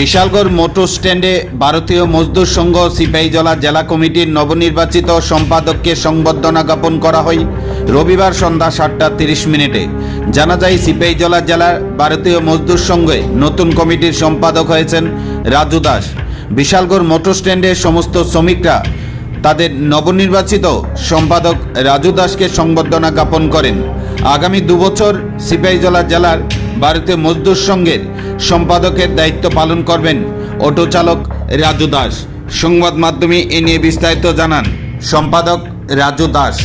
Bishalgarh motor স্ট্যান্ডে ভারতীয় মজদুর সংঘ সিপাহীজলা জেলা কমিটির নবনির্বাচিত সম্পাদককে সংবর্ধনা জ্ঞাপন করা হয় রবিবার সন্ধ্যা সাতটা তিরিশ মিনিটে। জানা যায়, সিপাহীজলা জেলার ভারতীয় মজদুর সংঘে নতুন কমিটির সম্পাদক হয়েছেন রাজু দাস। বিশালগড় মোটর স্ট্যান্ডের সমস্ত শ্রমিকরা তাদের নবনির্বাচিত সম্পাদক রাজু দাসকে সংবর্ধনা জ্ঞাপন করেন। আগামী দুবছর সিপাহীজলা জেলার ভারতীয় মজদুর সংঘের সম্পাদকের দায়িত্ব পালন করবেন অটো চালক রাজু দাস। সংবাদ মাধ্যমে এ নিয়ে বিস্তারিত জানান সম্পাদক রাজু দাস।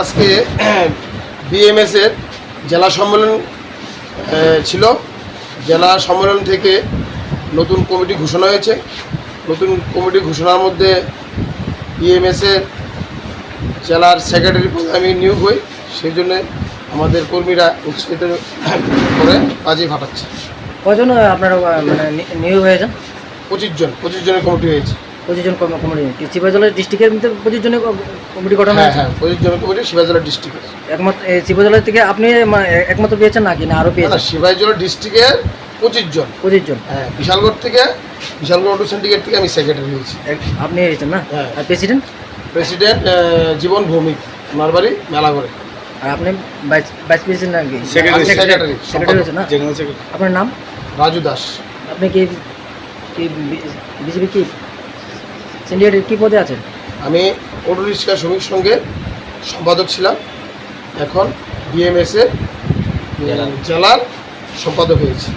আজকে বিএমএস এর জেলা সম্মেলন ছিল। জেলা সম্মেলন থেকে নতুন কমিটি ঘোষণা হয়েছে। নতুন কমিটি ঘোষণার মধ্যে বিএমএস এর জেলার সেক্রেটারি পদে আমি নিয়োগ হই। সেই জন্য আমাদের কর্মীরা উৎসাহিত করে কাজে ফাটাচ্ছে কজন আপনারা মানে নিয়োগ হয়েছেন? পঁচিশ জন পঁচিশ জনের কমিটি হয়েছে। পঁচিশ জন কম- কমিটি শিবাজলের ডিস্ট্রিক্টের মধ্যে পঁচিশ জনের কমিটি গঠন হ্যাঁ হয়েছে? হ্যাঁ পঁচিশ জনের কমিটি শিবাজলা ডিস্ট্রিক্টের একমাত্র শিবাজলের থেকে আপনি একমাত্র পেয়েছেন নাকি? না আরও পেয়েছেন? শিবাজলা ডিস্ট্রিক্টের পঁচিশ জন। পঁচিশ জন। হ্যাঁ বিশালগড় থেকে বিশালগড় অটো সিন্ডিকেট থেকে আমি সেক্রেটারি হয়েছি। এক- আপনি হয়েছেন না? হ্যাঁ। আর প্রেসিডেন্ট প্রেসিডেন্ট জীবন ভৌমিক ওনার বাড়ি মেলাগড়ে। আর আপনি ভাইস ভাইস প্রেসিডেন্ট নাকি? Secretary, সেক্রেটারি হয়েছেন না? আপনার নাম? রাজু দাস। আপনি কি কি বিজেপি কি? সিন্ডিকেটের কী পদে আছেন? আমি অটো রিক্সা শ্রমিক সঙ্গে সম্পাদক ছিলাম। এখন বিএমএসের জেলার সম্পাদক হয়েছি।